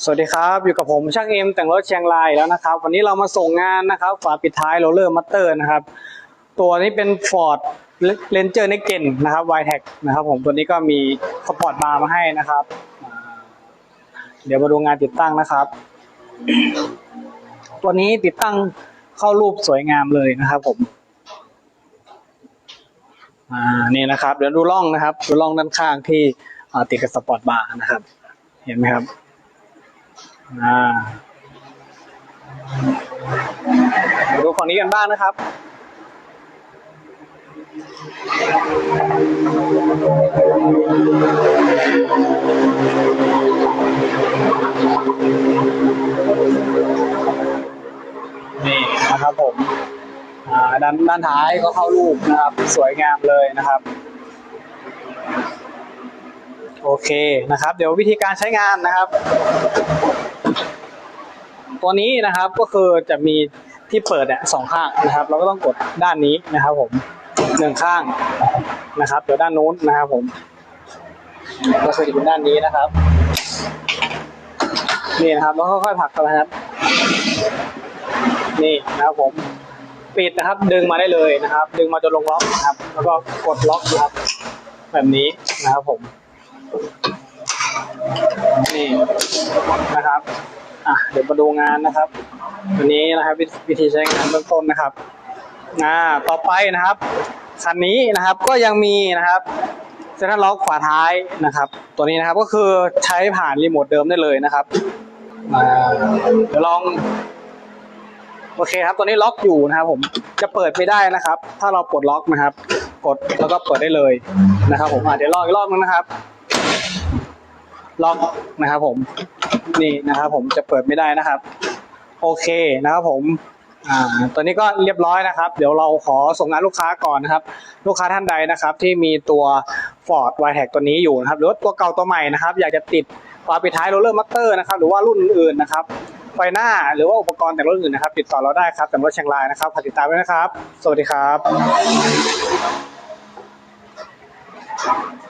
สวัสดีครับอยู่กับผมช่างเอ็มแต่งรถเชียงรายแล้วนะครับ วันนี้เรามาส่งงานนะครับฝาปิดท้ายโรลเลอร์มัตเตอร์นะครับ ตัวนี้เป็น Ford Ranger n e x t Gen นะครับ y t e c นะครับผมตัวนี้ก็มีสปอร์ตบาร์มาให้นะครับ เดี๋ยวมาดูงานติดตั้งนะครับ ตัวนี้ติดตั้งเข้ารูปสวยงามเลยนะครับผมอ่านี่นะครับ เดี๋ยวดูร่องนะครับ ดูร่องด้านข้างที่ติดกับสปอร์ตบาร์นะครับ เห็นไหมครับ อ่ามาดูฝั่งนี้กันบ้างนะครับ นี่นะครับผมด้านด้านท้ายก็เข้ารูปนะครับ สวยงามเลยนะครับ โอเคนะครับ เดี๋ยววิธีการใช้งานนะครับ ตัวนี้นะครับก็คือจะมีที่เปิดเนี่ยสองข้างนะครับ เราก็ต้องกดด้านนี้นะครับผมหนึ่งข้างนะครับเดี๋ยวด้านนู้นนะครับผมก็คือจะเป็นด้านนี้นะครับนี่นะครับแล้วค่อยๆผลักกันนะครับ นี่นะครับผมปิดนะครับ ดึงมาได้เลยนะครับ ดึงมาจนลงล็อกนะครับ แล้วก็กดล็อกนะครับ แบบนี้นะครับผม นี่นะครับอะเดี๋ยวมาดูงานนะครับวันนี้นะครับวิธีใช้งานเบื้องต้นนะครับอ่าต่อไปนะครับคันนี้นะครับก็ยังมีนะครับเซ็นทรัลล็อกฝาท้ายนะครับ ตัวนี้นะครับก็คือใช้ผ่านรีโมทเดิมได้เลยนะครับอ่าเดี๋ยวลองโอเคครับตัวนี้ล็อกอยู่นะครับ ผมจะเปิดไม่ได้นะครับ ถ้าเราปลดล็อกนะครับ กดแล้วก็เปิดได้เลยนะครับ ผมเดี๋ยวลองอีกรอบนึงนะครับ ล็อกนะครับผมนี่นะครับผมจะเปิดไม่ได้นะครับ โอเคนะครับผมอ่าตัวนี้ก็เรียบร้อยนะครับ เดี๋ยวเราขอส่งงานลูกค้าก่อนนะครับ ลูกค้าท่านใดนะครับ ที่มีตัว Ford w i t e c ตัวนี้อยู่นะครับ หรือว่าตัวเก่าตัวใหม่นะครับ อยากจะติดฝาปิดท้ายโรลเลอร์มัตเตอร์นะครับ หรือว่ารุ่นอื่นๆนะครับไฟหน้าหรือว่าอุปกรณ์แต่งรถอื่นนะครับ ติดต่อเราได้ครับแต่งรถเชียงรายนะครับฝากติดตามด้วยนะครับ สวัสดีครับ